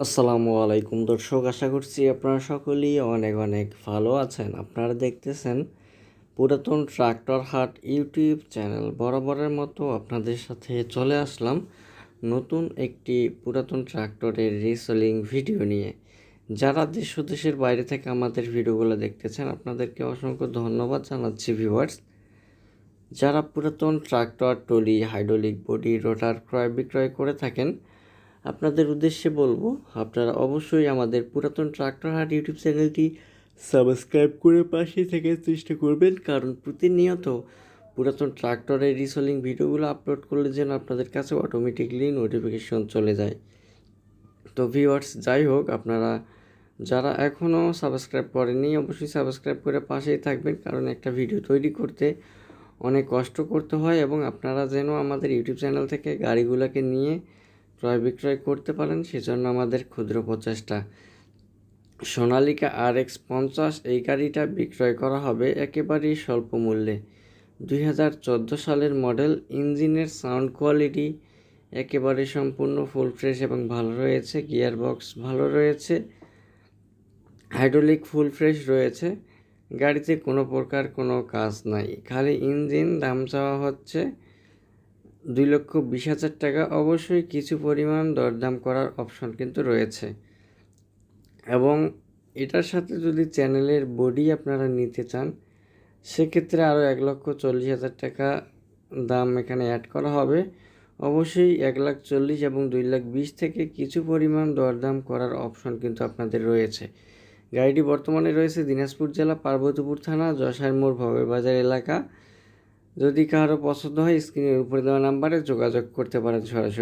আসসালামু আলাইকুম দর্শক, আশা করছি আপনারা সকলেই অনেক অনেক ভালো আছেন। আপনারা দেখতেছেন পুরাতন ট্রাক্টর হাট ইউটিউব চ্যানেল। বরাবরের মতো আপনাদের সাথে চলে আসলাম নতুন একটি পুরাতন ট্রাক্টরের রিসেলিং ভিডিও নিয়ে। যারা দেশ দেশের বাইরে থেকে আমাদের ভিডিওগুলো দেখতেছেন, আপনাদেরকে অসংখ্য ধন্যবাদ জানাচ্ছি, ভিউয়ার্স। যারা পুরাতন tractor trolley hydraulic body, rotor ক্রয় বিক্রয় করে থাকেন আপনাদের উদ্দেশ্যে বলব, আপনারা অবশ্যই আমাদের পুরাতন ট্রাক্টর হাট ইউটিউব চ্যানেলটি সাবস্ক্রাইব করে পাশে থেকে চেষ্টা করবেন, কারণ প্রতিনিয়ত পুরাতন ট্রাক্টরের রিসোলিং ভিডিওগুলো আপলোড করলে যেন আপনাদের কাছে অটোমেটিকলি নোটিফিকেশন চলে যায়। তো ভিউয়ার্স যাই হোক, আপনারা যারা এখনও সাবস্ক্রাইব করেননি, অবশ্যই সাবস্ক্রাইব করে পাশেই থাকবেন, কারণ একটা ভিডিও তৈরি করতে অনেক কষ্ট করতে হয় এবং আপনারা যেন আমাদের ইউটিউব চ্যানেল থেকে গাড়িগুলোকে নিয়ে ক্রয় বিক্রয় করতে পারেন, সেজন্য আমাদের ক্ষুদ্র প্রচেষ্টা। সোনালিকা আর এক্স পঞ্চাশ, এই গাড়িটা বিক্রয় করা হবে একেবারেই স্বল্প মূল্যে। দুই হাজার চোদ্দ সালের মডেল, ইঞ্জিনের সাউন্ড কোয়ালিটি একেবারে সম্পূর্ণ ফুল ফ্রেশ এবং ভালো রয়েছে গিয়ার বক্স ভালো রয়েছে, হাইড্রোলিক ফুল ফ্রেশ রয়েছে, গাড়িতে কোনো প্রকার কোনো কাজ নাই। খালি ইঞ্জিন, দাম চাওয়া হচ্ছে দুই লক্ষ বিশ হাজার টাকা, অবশ্যই কিছু পরিমাণ দরদাম করার অপশন কিন্তু রয়েছে। এবং এটার সাথে যদি চ্যানেলের বডি আপনারা নিতে চান, সেক্ষেত্রে আরও এক লক্ষ চল্লিশ হাজার টাকা দাম এখানে অ্যাড করা হবে। অবশ্যই এক লাখ চল্লিশ এবং দুই লাখ বিশ থেকে কিছু পরিমাণ দরদাম করার অপশন কিন্তু আপনাদের রয়েছে। গাড়িটি বর্তমানে রয়েছে দিনাজপুর জেলা পার্বতীপুর থানা যশার মোড় ভবের বাজার এলাকা। যদি কারও পছন্দ হয় স্ক্রিনের উপরে দেওয়া নাম্বারে যোগাযোগ করতে পারেন সরাসরি।